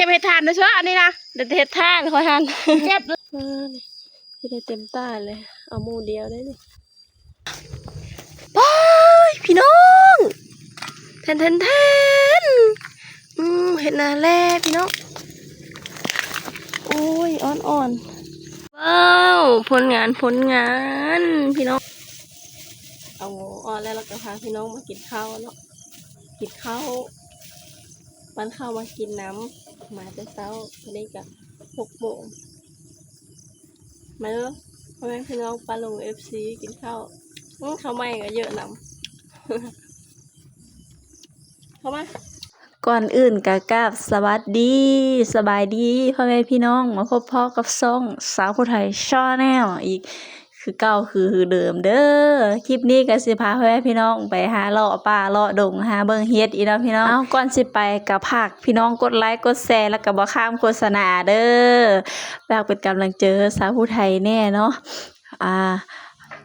ก็บเห็ดทานนะชัวอันนี้นะเดี๋ยวเห็ดทานคอยหันเจ็บเออนี่ได้เต็มตาเลย เอาหมูเดียวได้นี่ไปพี่น้องแทนแทนแทนอืมเห็ดนาแร่พี่น้องโอ้ยอ่อนอ่อนๆว้าวผลงานผลงานพี่น้องเอาอ่อนแล้วเราก็พาพี่น้องมากินข้าวเนาะกินข้าวปันข้าวมากินน้ำ มาแต่เช้าตอนนี้ก็หกโมงมาเด้อพ่อแม่พี่น้องปลาลงเอฟซีกินข้าวข้าวไหม้ก็เยอะนำเข้ามาก่อนอื่นกะกาบสวัสดี สบายดีพ่อแม่พี่น้องมาพบพ่อกับซ่องสาวผู้ไทยช่อแนลอีก คือเก่าคือเดิมเด้อคลิปนี้ก็สิพาพ่อแม่พี่น้องไปหาเลาะป่าเลาะดงหาเบิ่งเฮ็ดอีนาะพี่น้องเอาก่อนสิไปก็ฝากพี่น้องกดไลค์กดแชร์แล้วก็บ่ข้ามโฆษณาเด้อฝากเป็นกำลังเจอสาวผู้ไทยแน่เนาะอ่า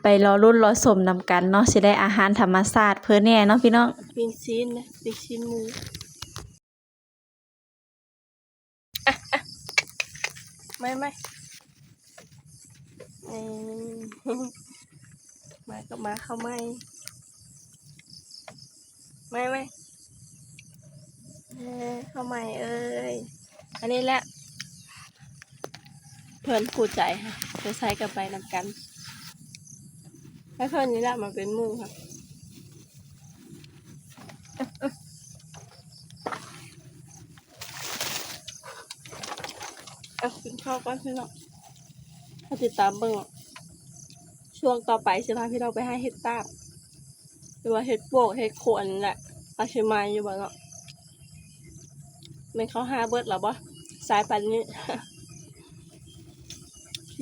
ไปรอรุ่นรอสมนำกันเนาะสิได้อาหารธรรมชาติเพิ่นแน่เนาะพี่น้องปิ้งชิ้นนะปิ้งชิ้นหมูอะอะไม่ไม่ มาก็มาเข้าไม่ ไม่ไม่เอ้ยเข้าไม่เอ้ย อันนี้แหละเพื่อนกูใจค่ะจะใช้กันไปนำกันแล้วเพื่อนนี้แหละมาเป็นมู่ค่ะเอากินข้าวก่อนพี่น้อง ถ้าติดตามเบิ่งช่วงต่อไปสิพาพี่น้องไปให้เห็ดตาบหรือว่าเห็ดโปกเห็ดโคนแหละปลาเชมายอยู่บ่เนาะมันเขาหาเบิดหรอบ่สายปันนี้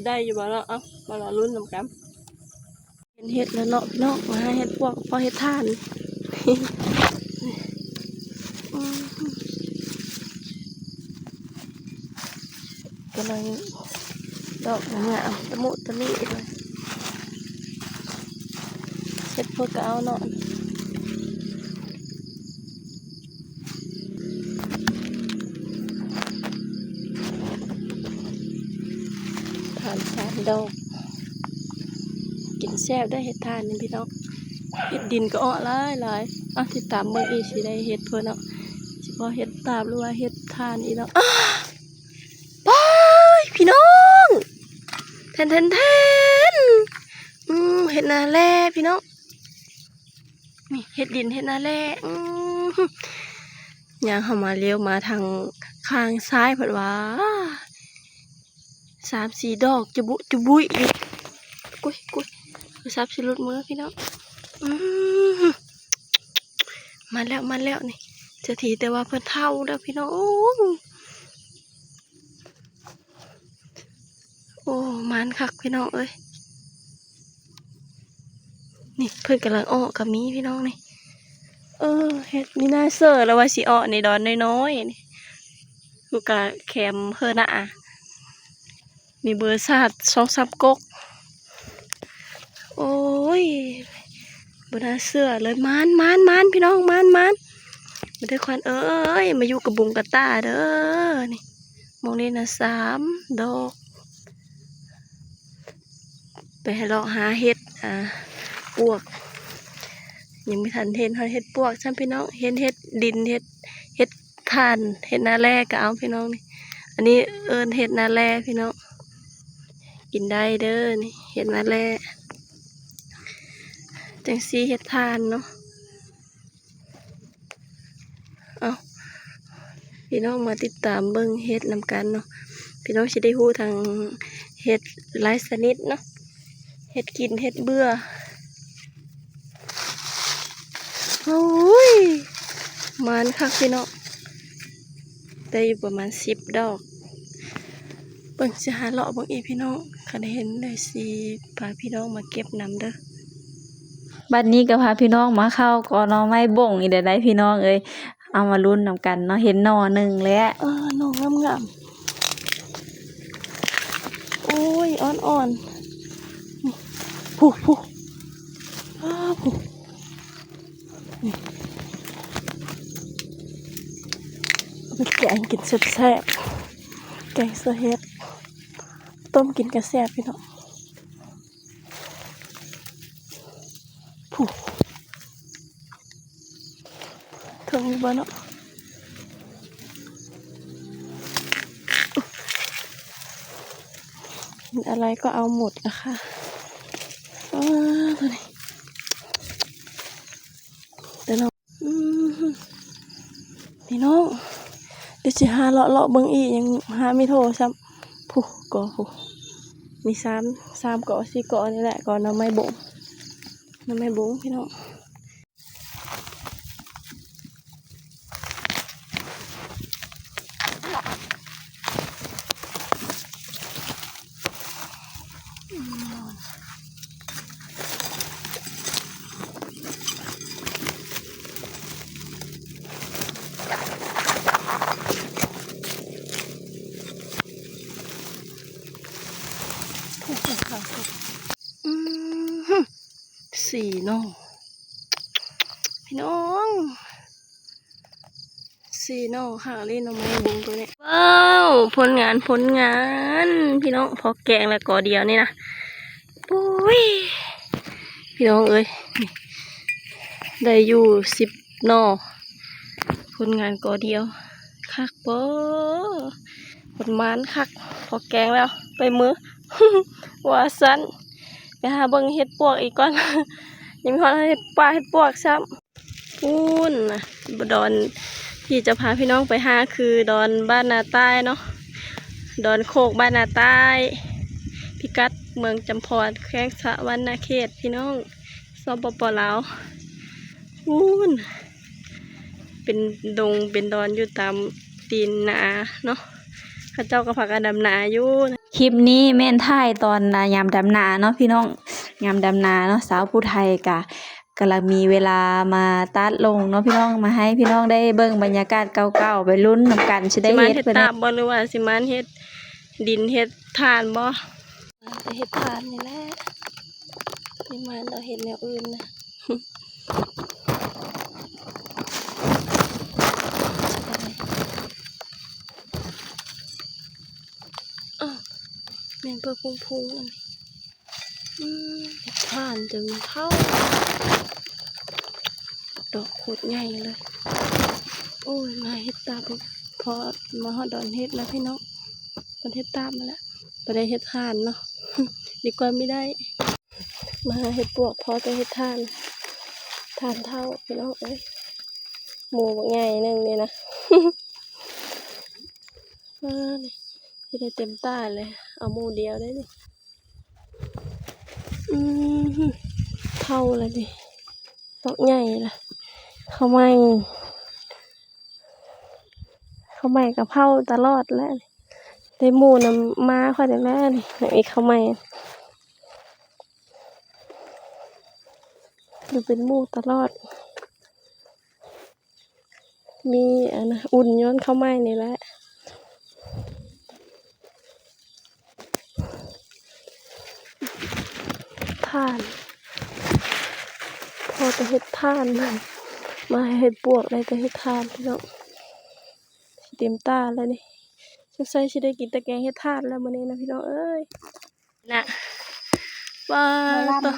ได้อยู่บ่เนาะเอ้ามารอรุ่นนำกันเห็นเห็ดแล้วเนาะพี่น้องมาใหาเห็ดพวกพอเห็ดท่านกำลัง ดอกงามตะมุตะมิเลยเช็ดพวกเอาเนาะทานสามดอกกินแซ่บได้เห็ดทานนี่พี่น้องเห็ดดินก็อ้อหลายหลายอะติดตามเมื่ออีสิได้เห็ดเพื่อนเนาะเฉพาะเห็ดตาบหรือว่าเห็ดทานอีเนาะ ไปพี่น้อง แทนแทนแทนอืมเห็ดนาแร่พี่น้องนี่เห็ดดินเห็ดนาแร่อืมย่างเข้ามาเลี้ยวมาทางข้างซ้ายผิดว่าสามสี่ดอกจะบุจะบุยอีกกุยกุยซับสิลุดมือพี่น้องอืมมาแล้วมาแล้วนี่จะทีแต่ว่าเพิ่นเท่าแล้วพี่น้อง โอ้มันคักพี่น้องเอ้ยนี่เพื่อนกำลังอ้อกับมีพี่น้องนี่เออเฮ็ดมีน้าเซอร์แล้วว่าสิอ้อในดอนน้อยๆนี่ลูกกะแคมเพื่อนอะมีเบอร์ซาดสองสามกก โอ้ยบนหน้าเสื้อเลยมันมันมันพี่น้องมันมันมาด้วยควันเอ้ยมาอยู่กับบุงกับตาเด้อนี่มองนี่นะสามดอก ไปเลาะหาเห็ดอ่าปวก ยังไม่ทันเห็นเห็ดปวกช่างพี่น้องเห็นเห็ดดินเห็ดเห็ดทานเห็ดนาแร่ก็เอาพี่น้องนี่ อันนี้เอิญเห็ดนาแร่พี่น้องกินได้เด้อนี่เห็ดนาแร่จังซีเห็ดทานเนาะเอาพี่น้องมาติดตามเบิ้งเห็ดนำกันเนาะพี่น้องจะได้ฮู้ทางเห็ดหลายชนิดเนาะ เห็ดกินเห็ดเบื่อโอ้ยมันคักพี่น้องได้อยู่ประมาณสิบดอกเบิ่งจะหาเลาะเบิ่งอีพี่น้องคันเห็นเลยสิพาพี่น้องมาเก็บน้ำเด้อบัดนี้ก็พาพี่น้องมาเข้าก่อนเนาะไม้บ่งอีเดได้พี่น้องเอ้ยเอามาลุ้นนำกันเนาะเห็นหน่อหนึ่งแล้วเออน้องงามงามๆโอ้ยอ่อนอ่อนๆนี่ ผู้ผู้อ้ผู้นี่เอาไปแกงกินแซ่บๆแกงเสอเฮ็ดต้มกินกระแซ่บพี่น้องผู้ถึงบ้านเนาะเห็นอะไรก็เอาหมดอะคะ ตัวนี้แต่น้องพี่น้องเดี๋ยวจะหาเลาะเลาะเบิ้งอีกยังหาไม่โทรซ้ำผู้ก่อผู้มีสามสามเกาะสี่เกาะนี่แหละก่อนน้ำไม่บงน้ำไม่บงพี่น้อง อืมฮึ สี่น้องพี่น้องสี่น้องค่ะเล่นเอาไม้บุงตัวนี้ว้าวผลงานผลงาน พี่น้องพอแกงแล้วก่อเดียวนี่นะปุ้ยพี่น้องเอ้ยได้อยู่สิบหนอผลงานก่อเดียว คักปอผลมานคัก พอแกงแล้วไปมือว่าสั้น ไปหาเบิ่งเห็ดปวกอีกก่อน ยังมีคนเห็ดปลาเห็ดปวกซ้ำพูนนะดอนที่จะพาพี่น้องไปหาคือดอนบ้านนาใต้เนาะดอนโคกบ้านนาใต้ พิกัดเมืองจำพรแข้งสะวันนาเขตพี่น้องสปปลาวพูนเป็นดงเป็นดอนอยู่ตามตีนนาเนาะข้าเจ้าก็ผักกระดำนาอยู่ ลิปนี้แม่นถ่ายตอนนายามดำนาเนาะพี่น้องยามดำนาเนาะสาวผู้ไทยกะกำลังมีเวลามาตัดลงเนาะพี่น้องมาให้พี่น้องได้เบิ่งบรรยากาศเก่าๆไปลุ้นนำกันสิได้สิมันเฮ็ดเฮ็ดเพิ่นตาบบ่หรือว่าสิมันเฮ็ดดินเฮ็ดทานบ่ไปเฮ็ดทานนี่แหละสิมันเราเฮ็ดแนวอื่นนะ อ้าว แม่นเพื่อพุงๆอันนี้เฮ็ดทานจึงเท่า ดอกโคตรใหญ่เลย โอ้ย มาเฮ็ดตามพอมาฮอดดอนเฮ็ดแล้วพี่น้องมันเฮ็ดตามมาแล้วไปได้เฮ็ดทานเนาะ ดีกว่าไม่ได้ มาเฮ็ดปวกพอจะเฮ็ดทาน ทานเท่าพี่น้องเอ้ยหมูบักใหญ่หนึงนี่นะมานี่ที่ได้เต็มตาเลย เอามูเดียวได้นี่อืมเท่าลยดิดอกใหญ่ละเขาไม่ข้าวใหม่กับเผาตลอดแล้วได้หมูนำมาค่อยได้แม่นี่อีกข้าวใหม่ดูเป็นหมูตลอด มีอันนะอุ่นย้อนเข้าวใหม่นี่แหละ ท่าน พอจะเฮ็ดท่านมามาให้เฮ็ดปวกได้แต่เฮ็ดท่านพี่น้องสิเต็มตาแล้วนี่สงสัยสิได้กินแตะแกงเฮ็ดท่านแล้วมื้อนี้นะพี่น้องเอ้ยน่ะว้าต่อ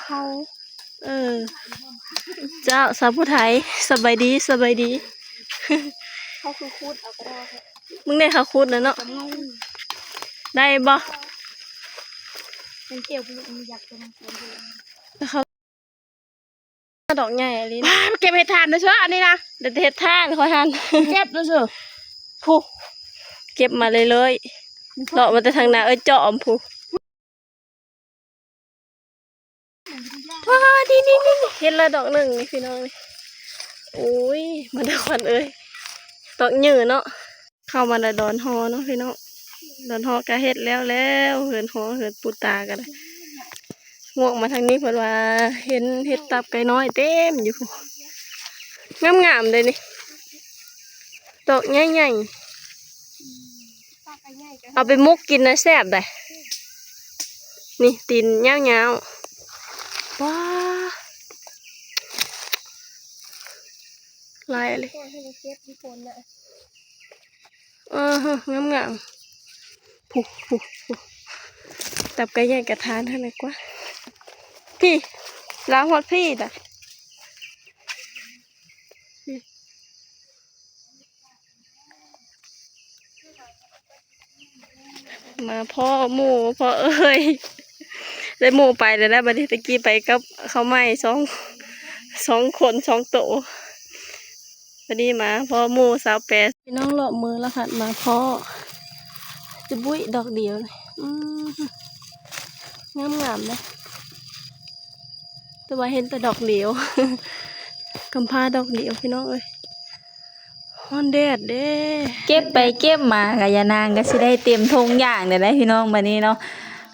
เออ เจ้าสาวผู้ไทยสบายดีสบายดีเขาคือคูดเอาก็ได้ค่ะมึงได้ข้าวคุดนะเนาะทำไงได้บ่ เป็นเกี่ยวกับมันอยากจะมาเกี่ยวกับแล้วเขาดอกใหญ่อะไรว้าเก็บเห็ดทานนะเชื่ออันนี้นะเดี๋ยวเฮ็ดท่านขอทานเก็บนะเชื่อผู้เก็บมาเลยเลยเลาะมาแต่ทางหน้าเอ้ยเจาะอมผู้ว้านี่นี่นี่เห็นละดอกหนึ่งนี่พี่น้องนี่โอ้ยมาดอนเอ้ยดอกหยือเนาะเข้ามาในดอนฮอเนาะพี่น้อง ดอนฮอก็เฮ็ดแล้วแล้วเหินฮอเหินปูตากันเลยงวกมาทางนี้เพิ่นว่าเห็นเห็ดตับไก่น้อยเต็มอยู่ผู้งามๆเลยนี่ดอกใหญ่ๆปลาไก่ใหญ่กันเอาไปมุกกินนะแซ่บได้นี่ตีนเงาเงาๆว้าลายอะไรก่อนให้เราเก็บที่คนน่ะเออฮะงามงามๆผูผูผู ตับไก่ใหญ่กระทานเท่าไหร่กว่า พี่ล้างหอดพี่น่ะมาพ่อหมูพ่อเอ้ยได้หมูไปแล้วนะบัดนี้ตะกี้ไปกับเขาไม่สองสองคนสองโตบัดนี้มาพ่อหมูสาวแปดพี่น้องเลาะมือแล้วค่ะมาพ่อ จะบุ้ยดอกเดียวเลยอืมงามงามๆนะ แต่ว่าเห็นแต่ดอกเดียวกำพร้าดอกเดียวพี่น้องเอ้ยฮอนแดดเด้ เก็บไปเก็บมากับยานางก็สิได้เตรียมทงอย่างเด้ได้พี่น้องบัดนี้เนาะ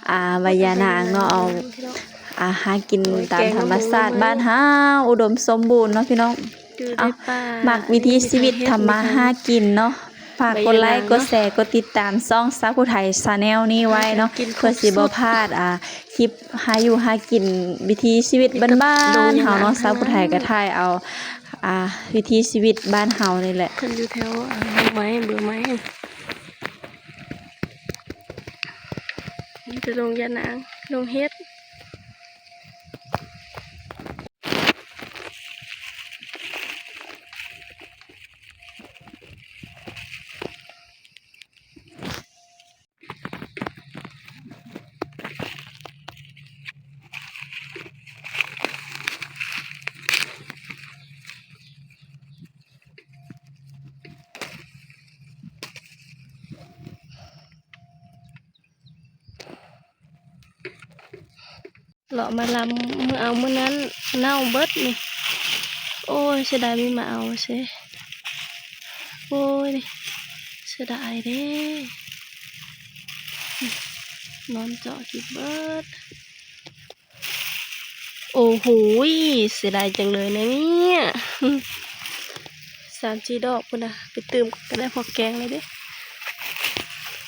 อ่าใบยานางเนาะเอาพี่น้องอาหารกินโอ้ยตามแกงธรรมชาติหน่อไม้บ้านเฮาอุดมสมบูรณ์เนาะพี่น้องอยู่ในเอาป่ามักวิถีชีวิตทำมาหากินเนาะ ฝากกดไลค์ใบยานางกดแชร์กดติดตามซ่องซับผู้ไทยชาแนลนี้ไว้เนาะกินครบเพื่อสิบ่พลาดอ่าคลิปหาอยู่หากินวิถีชีวิตบ้านโดยๆเฮาเนาะหาซับผู้ไทยก็ถ่ายเอาอ่าวิถีชีวิตบ้านเฮานี่แหละเพิ่นอยู่แถวอ่าดอกไม้เบื่อไม้นี่จะลงยานางลงเฮ็ด เลาะมาลำมือเอามือนั้นเน่าเบิดนี่ โอ้ยเสียดายมีมาเอาเสียโอ้ยเสียดายเด้นอนเจาะกินเบิดโอ้โหเสียดายจังเลยนะเนี่ยสามจีดอกพุ่นนะไปเติมก็ได้พอแกงเลยเด้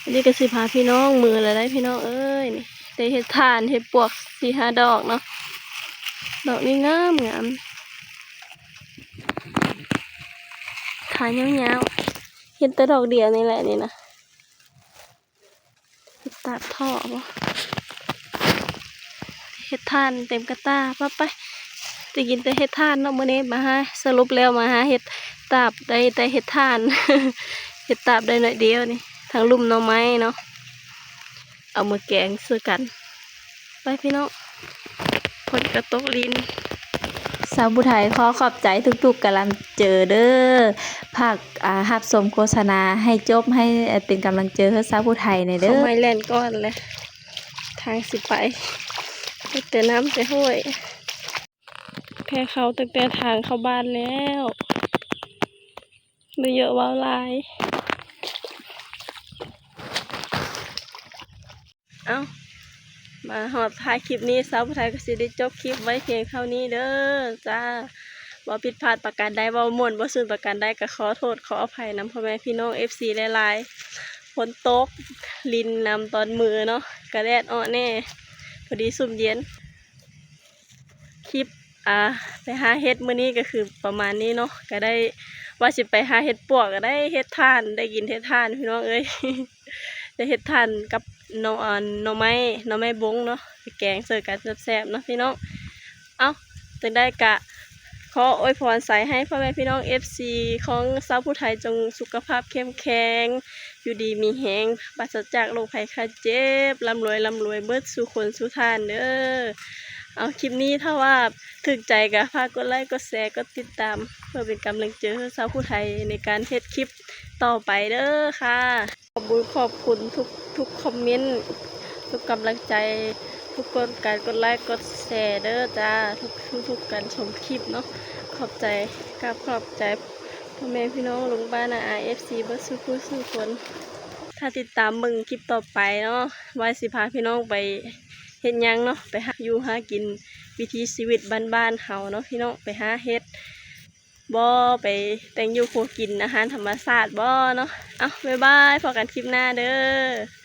อันนี้ก็สิพาพี่น้องมือล้วได้พี่น้องเอ้ยนี่ ได้เห็ดทานเห็ดปวกสี่ห้าดอกเนาะดอกนี้งามงามทานยาวๆเห็ดแต่ดอกเดียวนี่แหละนี่นะเห็ดตัดท่อบ่เห็ดทานเต็มกระตาป้าไปจะกินแต่เห็ดทานเนาะมื้อนี้มาหาสรุปแล้วมาหาเห็ดตาบได้แต่เห็ดทานเห็ดตาบได้หน่อยเดียวนี่ทางลุ่มหน่อไม้เนาะ เอามาแกงซื้อกัน ไปพี่น้องผลกระตกลินสาวผู้ไทยขอขอบใจทุกๆกำลังเจอเด้อภาคอ่ารับชมโฆษณาให้จบให้เป็นกำลังเจอให้สาวผู้ไทยในเด้เขาอไม่แล่นก้อนเลย ทางสิไปไปแต่น้ำแต่ห้วยแพ้เขาตั้งแต่ทางเข้าบ้านแล้วไม่เยอะว้าวลาย เอ้ามาหอดท้ายคลิปนี้สาวผู้ไทยก็สิได้จบคลิปไว้เพียงเท่านี้เด้อจ้าบ่ผิดพลาดประการใดบ่ม่วนบ่ซื่นประการใดก็ขอโทษขออภัยนำพ่อแม่พี่น้อง FC หลายๆฝนตก ลินนำตอนมือเนาะกระแดดอ้อแน่พอดีสุ่มเย็น คลิปอ่าไปหาเห็ดมื้อนี้ก็คือประมาณนี้เนาะก็ได้ว่าสิไปหาเห็ดปวกก็ได้เห็ดทานได้กินเห็ดทานพี่น้องเอ้ยได้เห็ดทานกับ หน่ออ่อนหน่อไม้หน่อไม้บงเนาะแกงเสิร์ฟกันแซ่บๆเนาะพี่น้องเอาจึงได้กะขออวยพรใส่ให้พ่อแม่พี่น้อง FC ของสาวผู้ไทยจงสุขภาพเข้มแข็งอยู่ดีมีแหงปราศจากโรคภัยไข้เจ็บร่ำรวยร่ำรวยเบิดสู่คนสู่ทานเด้อ เอาคลิปนี้ถ้าว่าถึกใจก็ฝากกดไลค์กดแชร์กดติดตาม เพื่อเป็นกำลังใจให้สาวผู้ไทยในการเฮ็ดคลิปต่อไปเด้อค่ะ ขอบคุณขอบคุณทุกทุกคอมเมนต์ทุกกำลังใจทุกคนการกดไลค์กดแชร์เด้อจ้าทุกทุกทุกการชมคลิปเนาะขอบใจกราบขอบใจพ่อแม่พี่น้องลุงบ้านอาเอฟซีบัสสุขุสุคน ถ้าติดตามเบิ่งคลิปต่อไปเนาะไว้สิพาพี่น้องไป เฮ็ดยังเนาะไปหาอยู่หากินวิถีชีวิตบ้านๆเฮาเนาะพี่น้องไปหาเฮ็ดบ่ไปแต่งอยู่ครัวกินอาหารธรรมชาติบ่เนาะเอาบ๊ายบายพอกันคลิปหน้าเด้อ